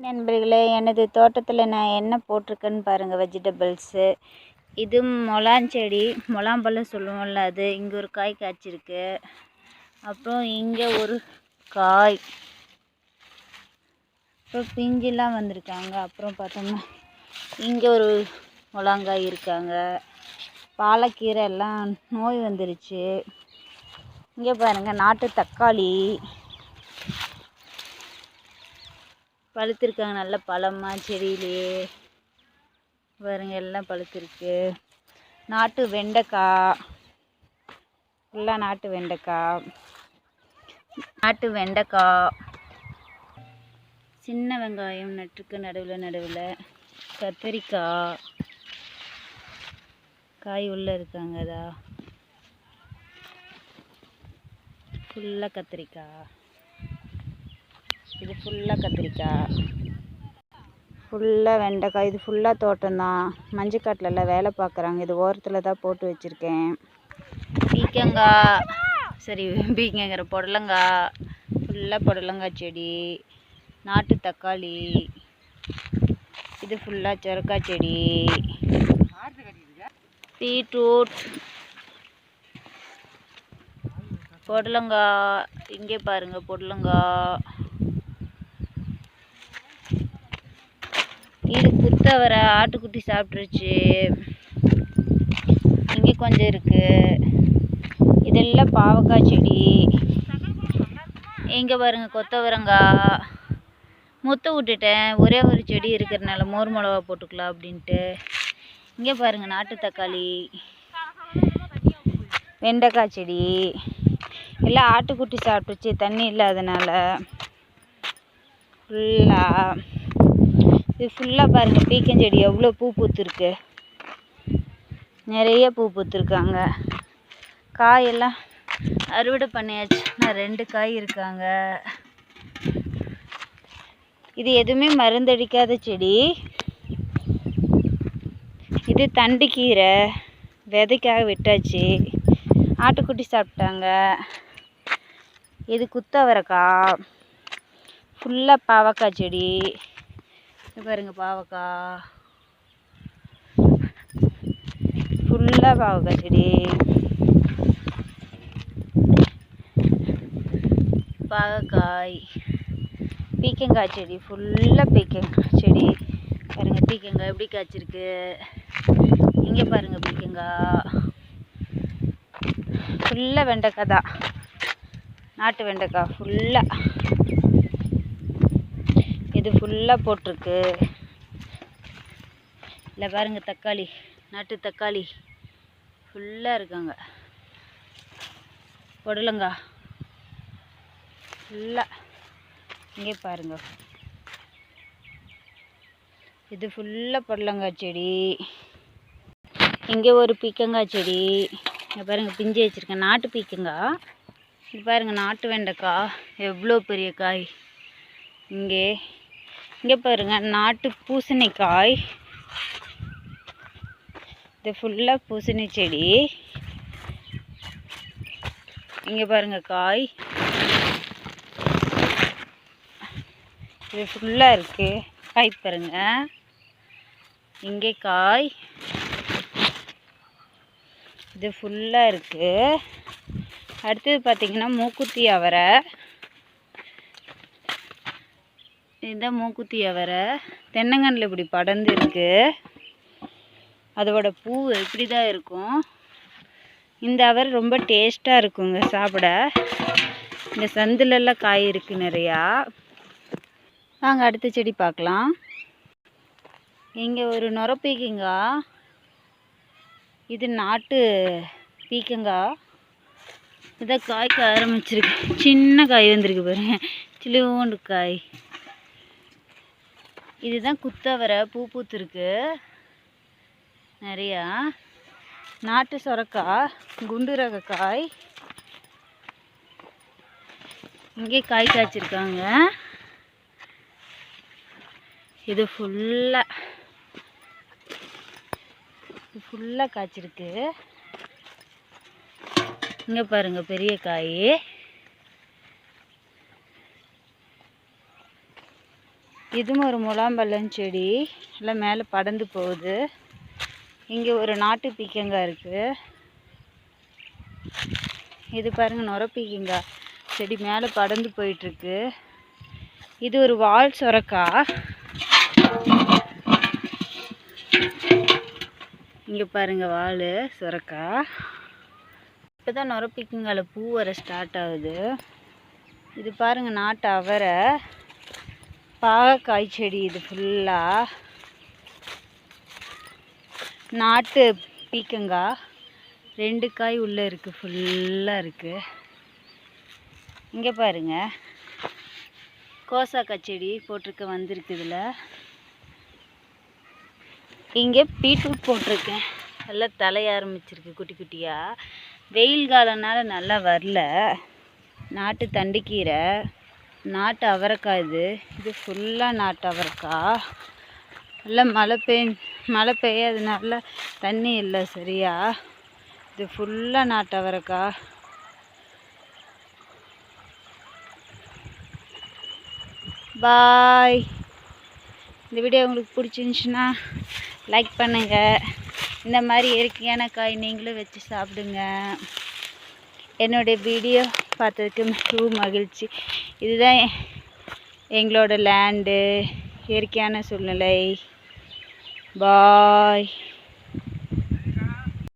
நண்பர்களே எனது தோட்டத்தில் நான் என்ன போட்டிருக்கேன்னு பாருங்கள் வெஜிடபிள்ஸு இது முலாஞ்செடி முலாம்பழம் சொல்லுவோம்ல அது. இங்கே ஒரு காய் காய்ச்சிருக்கு. அப்புறம் இங்கே ஒரு காய். அப்புறம் பிஞ்சுலாம் வந்திருக்காங்க. அப்புறம் பார்த்தோம்னா இங்கே ஒரு முலாங்காய் இருக்காங்க. பாலக்கீரை எல்லாம் நோய் வந்துருச்சு. இங்கே பாருங்கள் நாட்டு தக்காளி. பழுத்திருக்காங்க. நல்ல பழமாக செடியிலேயே. பாருங்க எல்லாம் பழுத்திருக்கு. நாட்டு வெண்டைக்காய். ஃபுல்லாக நாட்டு வெண்டைக்காய். நாட்டு வெண்டைக்காய். சின்ன வெங்காயம் நட்டுருக்கு நடுவில் நடுவில். கத்திரிக்காய். காய் உள்ளே இருக்காங்கதா ஃபுல்லாக கத்திரிக்காய். இது ஃபுல்லாக கத்திரிக்காய். ஃபுல்லாக வெண்டைக்காய். இது ஃபுல்லாக தோட்டம்தான். மஞ்சக்காட்டிலலாம் வேலை பார்க்குறாங்க. இது ஓரத்தில் தான் போட்டு வச்சுருக்கேன். பீக்கங்காய். சரி பீக்கங்கிற புடலங்காய். ஃபுல்லாக புடலங்காய் செடி. நாட்டு தக்காளி. இது ஃபுல்லாக சுரக்காய் செடி. பீட்ரூட். புடலங்காய். இங்கே பாருங்கள் புடலங்காய். இது குத்தவரை ஆட்டுக்குட்டி சாப்பிட்ருச்சு இங்கே கொஞ்சம் இருக்குது இதெல்லாம் பாவக்காய் செடி. இங்கே பாருங்கள் கொத்தவரங்காய் முத்த விட்டுட்டேன். ஒரே ஒரு செடி இருக்கிறனால மோர் மிளகா போட்டுக்கலாம் அப்படின்ட்டு. இங்கே பாருங்கள் நாட்டு தக்காளி. வெண்டைக்காய் செடி. எல்லாம் ஆட்டுக்குட்டி சாப்பிட்டுச்சு தண்ணி இல்லாதனால. ஃபுல்லாக இது ஃபுல்லாக பாருங்கள் பீக்கஞ்செடி எவ்வளோ பூ பூத்துருக்கு. நிறைய பூ பூத்துருக்காங்க. காயெல்லாம் அறுவடை பண்ணியாச்சு. நான் ரெண்டு காய் இருக்காங்க. இது எதுவுமே மருந்தடிக்காத செடி. இது தண்டுக்கீரை. விதைக்காக விட்டாச்சு. ஆட்டுக்குட்டி சாப்பிட்டாங்க. இது குத்தவரக்காய் ஃபுல்லாக பாவக்காய் செடி. பாருங்க பாவக்காய் ஃபுல்லாக பாவக்காய் செடி. பாகக்காய் பீக்கங்காய் செடி ஃபுல்லாக பீக்கங்காய் செடி. பாருங்கள் பீக்கங்காய் எப்படி காய்ச்சிருக்கு? இங்கே பாருங்கள் பீக்கங்காய். ஃபுல்லாக வெண்டைக்காய் தான். நாட்டு வெண்டைக்காய் ஃபுல்லாக இது ஃபுல்லாக போட்டிருக்கு. இல்லை பாருங்கள் தக்காளி. நாட்டு தக்காளி. ஃபுல்லாக இருக்காங்க. புடலங்கா. ஃபுல்லாக இங்கே பாருங்கள் இது ஃபுல்லாக புடலங்காய் செடி. இங்கே ஒரு பீக்கங்காய் செடி. இங்கே பாருங்கள் பிஞ்சு வச்சுருக்கேன் நாட்டு பீக்கங்காய் இது பாருங்கள் நாட்டு வெண்டைக்காய். எவ்வளோ பெரிய காய். இங்கே இங்கே பாருங்கள் நாட்டு பூசணிக்காய். இது ஃபுல்லாக பூசணி செடி. இங்கே பாருங்கள் காய். இது ஃபுல்லாக இருக்குது காய் பாருங்க. இங்கே காய். இது ஃபுல்லாக இருக்குது அடுத்தது பார்த்திங்கன்னா மூக்குத்தி அவரை. இதுதான் மூக்குத்தி அவரை தென்னங்கன்றில் இப்படி படர்ந்து இருக்குது அதோட பூ இப்படி தான் இருக்கும். இந்த அவரை ரொம்ப டேஸ்ட்டாக இருக்குங்க சாப்பிட. இந்த சந்துலெல்லாம் காய் இருக்குது நிறையா. வாங்க அடுத்த செடி பார்க்கலாம். இங்கே ஒரு நுர பீக்கங்காய் இது நாட்டு பீக்கங்காய் இதான் காய்க்க ஆரம்பிச்சிருக்கு. சின்ன காய் வந்திருக்கு பாருங்க. சிலுவோண்டு காய். இதுதான் குத்தவரை பூ பூத்துருக்கு. நிறையா. நாட்டு சொரக்காய் குண்டு ரக காய் இங்கே காய் காய்ச்சிருக்காங்க. இது ஃபுல்லாக இது ஃபுல்லாக காய்ச்சிருக்கு. இங்கே பாருங்கள் பெரிய காய். இதுவும் ஒரு முலாம்பழம் செடி. எல்லாம் மேலே படந்து போகுது. இங்கே ஒரு நாட்டு பீக்கங்காய் இருக்குது இது பாருங்க நுர பீக்கங்காய் செடி மேலே படந்து போயிட்டுருக்கு. இது ஒரு வால் சுரக்காய். இங்கே பாருங்க வால் சுரக்காய். இப்போ தான் நுர பூ வர ஸ்டார்ட் ஆகுது. இது பாருங்கள் நாட்டு அவரை. பாகக்காய் செடி இது ஃபுல்லாக நாட்டு பீக்கங்காய். ரெண்டு காய் உள்ளே இருக்குது ஃபுல்லாக இருக்குது இங்கே பாருங்க. கோசாக்காய் செடி போட்டிருக்க வந்திருக்கு இதில். இங்கே பீட்ரூட் போட்டிருக்கேன். நல்லா தலைய ஆரம்பிச்சிருக்கு குட்டி குட்டியாக வெயில் காலம்னால நல்லா வரல. நாட்டு தண்டுக்கீரை நாட்டு அவரைக்காய் இது. இது ஃபுல்லாக நாட்டு அவரைக்காய். நல்லா மழை பெய் மழை பெய்யாதனால தண்ணி இல்லை சரியா. இது ஃபுல்லாக நாட்டு அவரைக்காய். பாய் இந்த வீடியோ உங்களுக்கு பிடிச்சிருந்துச்சுன்னா லைக் பண்ணுங்கள் இந்த மாதிரி இயற்கையான காய் நீங்களும் வச்சு சாப்பிடுங்க. என்னுடைய வீடியோ பார்த்ததுக்கு மிகவும் மகிழ்ச்சி. இதுதான் எங்களோட லேண்டு இயற்கையான சூழ்நிலை. பாய்